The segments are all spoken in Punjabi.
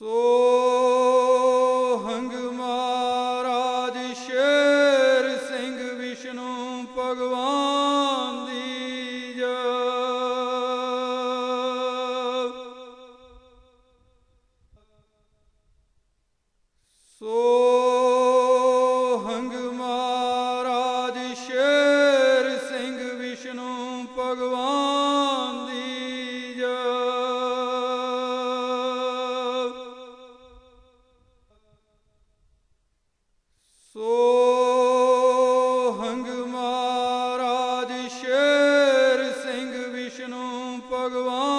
ਸੋ ભગવાન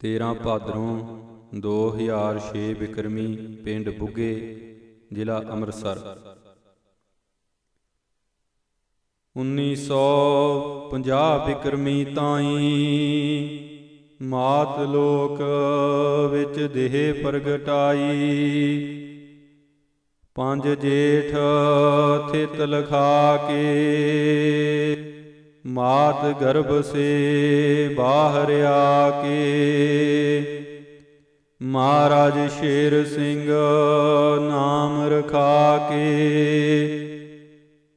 13 ਭਾਦਰੋਂ 2006 ਬਿਕਰਮੀ ਪਿੰਡ ਬੁੱਗੇ, ਜ਼ਿਲ੍ਹਾ ਅੰਮ੍ਰਿਤਸਰ। 1950 ਬਿਕਰਮੀ ਤਾਈ ਮਾਤ ਲੋਕ ਵਿੱਚ ਦੇਹ ਪ੍ਰਗਟਾਈ। ਪੰਜ ਜੇਠ ਥਿਤ ਲਖਾ ਕੇ ਮਾਤ ਗਰਭ ਸੇ ਬਾਹਰ ਆ ਕੇ ਮਹਾਰਾਜ ਸ਼ੇਰ ਸਿੰਘ ਨਾਮ ਰਖਾ ਕੇ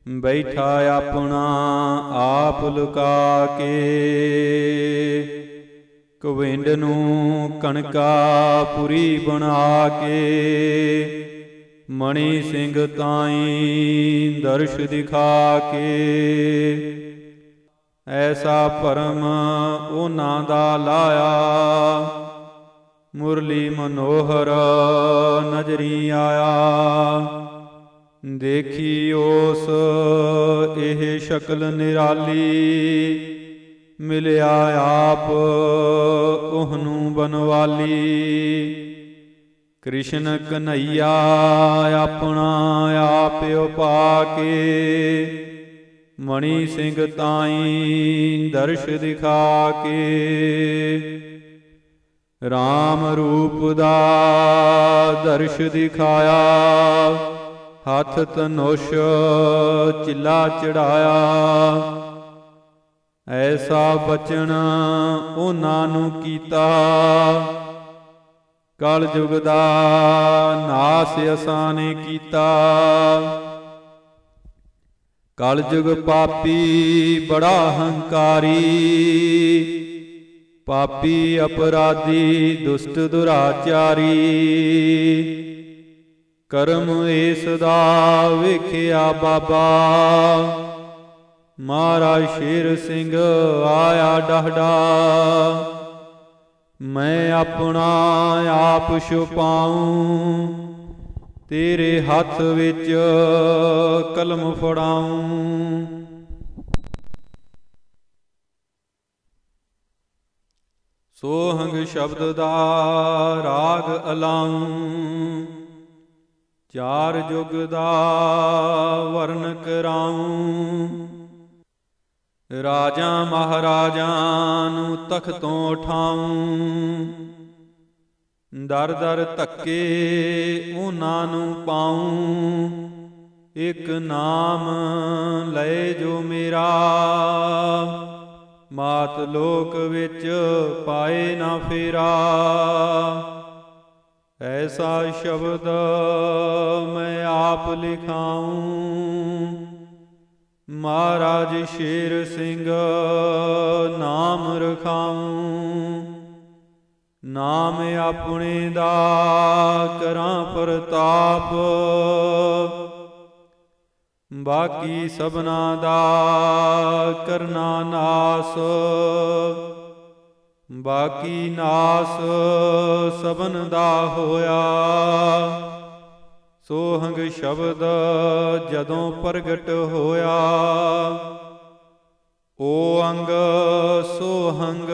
ਬੈਠਾ ਆਪਣਾ ਆਪ ਲੁਕਾ ਕੇ ਕਵਿੰਡ ਨੂੰ ਕਣਕਾ ਪੁਰੀ ਬਣਾ ਕੇ ਮਣੀ ਸਿੰਘ ਤਾਈ ਦਰਸ਼ ਦਿਖਾ ਕੇ ਐਸਾ ਭਰਮ ਉਹਨਾਂ ਦਾ ਲਾਇਆ। ਮੁਰਲੀ ਮਨੋਹਰ ਨਜ਼ਰੀ ਆਇਆ। ਦੇਖੀ ਉਸ, ਇਹ ਸ਼ਕਲ ਨਿਰਾਲੀ। ਮਿਲਿਆ ਆਪ ਉਹਨੂੰ ਬਨਵਾਲੀ। ਕ੍ਰਿਸ਼ਨ ਕਨਈਆ ਆਪਣਾ ਆਪ ਉਪਾ ਕੇ ਮਣੀ ਸਿੰਘ ਤਾਈ ਦਰਸ਼ ਦਿਖਾ ਕੇ। RAM ਰੂਪ ਦਾ ਦਰਸ਼ ਦਿਖਾਇਆ। ਹੱਥ ਤਨੁਸ਼ ਚਿੱਲਾ ਚੜਾਇਆ। ਐਸਾ ਬਚਨ ਉਹਨਾਂ ਨੂੰ ਕੀਤਾ। ਕਲ ਯੁਗ ਦਾ ਨਾਸ ਅਸਾਨੇ ਕੀਤਾ। ਕਲ ਪਾਪੀ ਬੜਾ ਹੰਕਾਰੀ, ਪਾਪੀ ਅਪਰਾਧੀ ਦੁਸ਼ਟ ਦੁਰਾਚਾਰੀ। ਕਰਮ ਏਸ ਦਾ ਵੇਖਿਆ ਬਾਬਾ, ਮਹਾਰਾਜ ਸ਼ੇਰ ਸਿੰਘ ਆਇਆ ਡਹਡਾ। ਮੈਂ ਆਪਣਾ ਆਪ ਛੁਪਾਉਂ ਤੇਰੇ ਹੱਥ ਵਿੱਚ ਕਲਮ ਫੜਾਉਂ। ਸੋਹੰਗ ਸ਼ਬਦ ਦਾ ਰਾਗ ਅਲਾਉਂ। ਚਾਰ ਜੁਗ ਦਾ ਵਰਨ ਕਰਾਉਂ। ਰਾਜਾ ਮਹਾਰਾਜਾਂ ਨੂੰ ਤਖਤੋਂ ਉਠਾਉਂ। ਦਰ ਦਰ ਧੱਕੇ ਉਹਨਾਂ ਨੂੰ ਪਾਉਂ। ਇੱਕ ਨਾਮ ਲੈ ਜੋ ਮੇਰਾ। ਮਾਤ ਲੋਕ ਵਿੱਚ ਪਾਏ ਨਾ ਫੇਰਾ। ਐਸਾ ਸ਼ਬਦ ਮੈਂ ਆਪ ਲਿਖਾਉਂ। ਮਹਾਰਾਜ ਸ਼ੇਰ ਸਿੰਘ ਨਾਮ ਰਖਾਉਂ। ਨਾਮ ਆਪਣੇ ਦਾ ਕਰਾਂ ਪ੍ਰਤਾਪ। ਬਾਕੀ ਸਭਨਾ ਦਾ ਕਰਨਾ ਨਾਸ। ਬਾਕੀ ਨਾਸ ਸਭਨ ਦਾ ਹੋਇਆ। ਸੋਹੰਗ ਸ਼ਬਦ ਜਦੋਂ ਪ੍ਰਗਟ ਹੋਇਆ। ਓ ਅੰਗ ਸੋਹੰਗ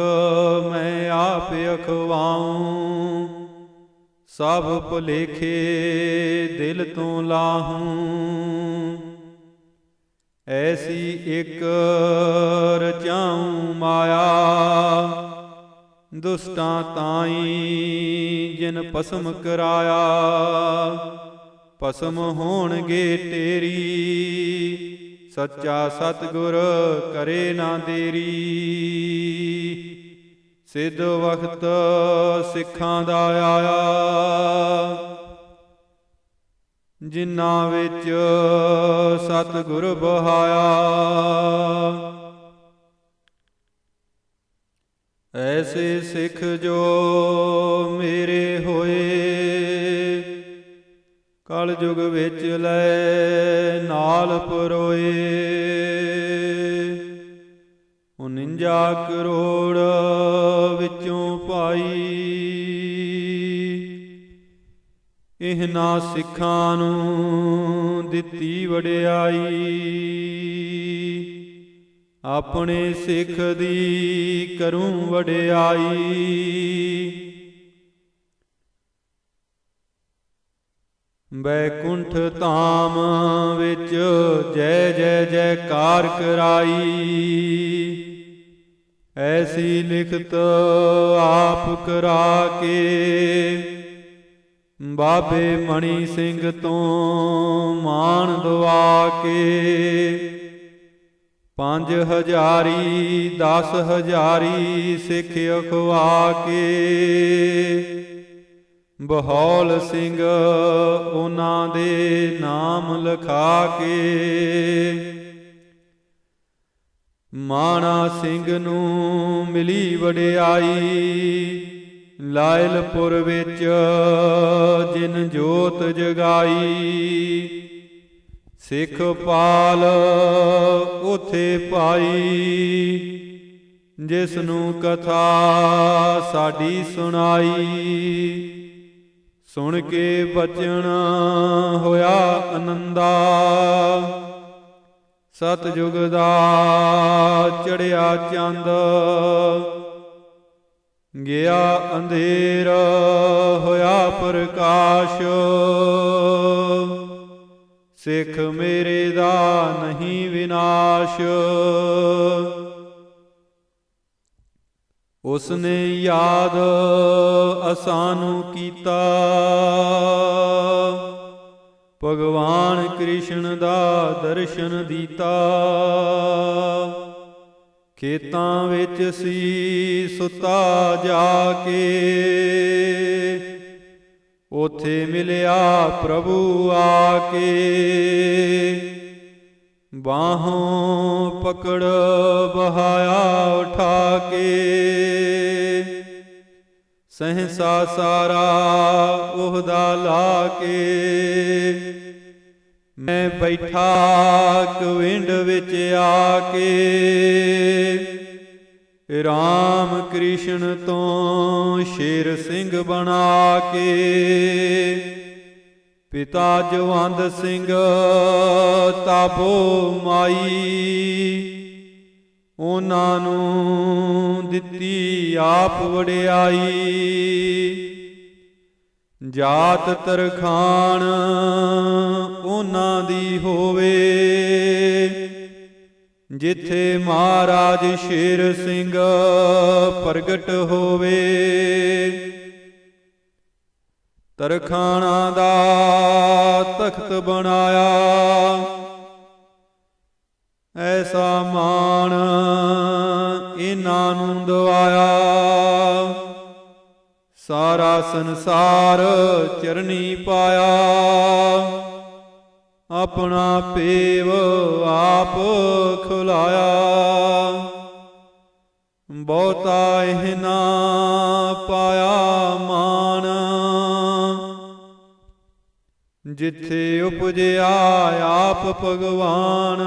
ਮੈਂ ਆਪ ਅਖਵਾਉ। ਸਭ ਭੁਲੇਖੇ ਦਿਲ ਤੋਂ ਲਾਹੂੰ। ਐਸੀ ਇੱਕ ਰਚਾਉ ਮਾਇਆ, ਦੁਸ਼ਟਾਂ ਤਾਈ ਜਿਨ ਪਸਮ ਕਰਾਇਆ। ਪਸਮ ਹੋਣਗੇ ਤੇਰੀ ਸੱਚਾ ਸਤਿਗੁਰ ਕਰੇ ਨਾ ਦੇਰੀ। ਸਿੱਧ ਵਖਤ ਸਿੱਖਾਂ ਦਾ ਆਇਆ। ਜਿਨ੍ਹਾਂ ਵਿੱਚ ਸਤਿਗੁਰ ਬਹਾਇਆ। ਐਸੇ ਸਿੱਖ ਜੋ ਮੇਰੇ ਹੋਏ ਕਲ ਯੁਗ ਵਿੱਚ ਲੈ ਨਾਲ ਪਰੋਏ। 49 ਕਰੋੜ ਵਿੱਚੋਂ ਪਾਈ। ਇਹਨਾਂ ਸਿੱਖਾਂ ਨੂੰ ਦਿੱਤੀ ਵਡਿਆਈ। ਆਪਣੇ ਸਿੱਖ ਦੀ ਕਰੂੰ ਵਡਿਆਈ। ਬੈਕੁੰਠ ਧਾਮ ਵਿੱਚ ਜੈ ਜੈ ਜੈਕਾਰ ਕਰਾਈ। ਐਸੀ ਲਿਖਤ ਆਪ ਕਰਾ ਕੇ ਬਾਬੇ ਮਣੀ ਸਿੰਘ ਤੋਂ ਮਾਣ ਦਵਾ ਕੇ ਪੰਜ ਹਜ਼ਾਰੀ, ਦਸ ਹਜ਼ਾਰੀ ਸਿੱਖ ਅਖਵਾ ਕੇ ਬਹੌਲ ਸਿੰਘ ਉਹਨਾਂ ਦੇ ਨਾਮ ਲਿਖਾ ਕੇ ਮਾਣਾ ਸਿੰਘ ਨੂੰ ਮਿਲੀ ਵਡਿਆਈ ਲਾਇਲਪੁਰ ਵਿੱਚ ਜਿਨ ਜੋਤ ਜਗਾਈ। ਸਿੱਖ ਪਾਲ ਉਥੇ ਪਾਈ ਜਿਸ ਨੂੰ ਕਥਾ ਸਾਡੀ ਸੁਣਾਈ। ਸੁਣ ਕੇ ਬਚਨ ਹੋਇਆ ਆਨੰਦਾ ਸਤਜੁਗ ਦਾ ਚੜਿਆ ਚੰਦ। ਗਿਆ ਅੰਧੇਰ ਹੋਇਆ ਪ੍ਰਕਾਸ਼। ਸਿੱਖ ਮੇਰੇ ਦਾ ਨਹੀਂ ਵਿਨਾਸ਼। ਉਸਨੇ ਯਾਦ ਅਸਾਨੂੰ ਕੀਤਾ। ਭਗਵਾਨ ਕ੍ਰਿਸ਼ਨ ਦਾ ਦਰਸ਼ਨ ਦਿੱਤਾ। ਖੇਤਾਂ ਵਿੱਚ ਸੀ ਸੁਤਾ ਜਾ ਕੇ। ਉਥੇ ਮਿਲਿਆ ਪ੍ਰਭੂ ਆ ਕੇ। ਬਾਹੋਂ ਪਕੜ ਬਹਾਇਆ ਉਠਾ ਕੇ। ਸਹਸਾ ਸਾਰਾ ਉਹਦਾ ਲਾ ਕੇ। ਮੈਂ ਬੈਠਾ ਕਵਿੰਡ ਵਿੱਚ ਆ ਕੇ। ਰਾਮ ਕ੍ਰਿਸ਼ਨ ਤੋਂ ਸ਼ੇਰ ਸਿੰਘ ਬਣਾ ਕੇ। ਪਿਤਾ ਜਵੰਦ ਸਿੰਘ ਤਾਬੋ ਮਾਈ, ਉਹਨਾਂ ਨੂੰ ਦਿੱਤੀ ਆਪ ਵਡਿਆਈ। ਜਾਤ ਤਰਖਾਨ ਉਹਨਾਂ ਦੀ ਹੋਵੇ, ਜਿੱਥੇ ਮਹਾਰਾਜ ਸ਼ੇਰ ਸਿੰਘ ਪ੍ਰਗਟ ਹੋਵੇ। ਤਰਖਾਣਾ ਦਾ ਤਖਤ ਬਣਾਇਆ। ਐਸਾ ਮਾਣ ਇਹਨਾਂ ਨੂੰ ਦਵਾਇਆ। ਸਾਰਾ ਸੰਸਾਰ ਚਰਨੀ ਪਾਇਆ। ਆਪਣਾ ਪੇਵ ਆਪ ਖੁਲਾਇਆ। ਬਹੁਤਾ ਇਹਨਾ ਪਾਇਆ ਮਾਂ ਜਿੱਥੇ ਉਪਜਿਆ ਆਪ ਭਗਵਾਨ।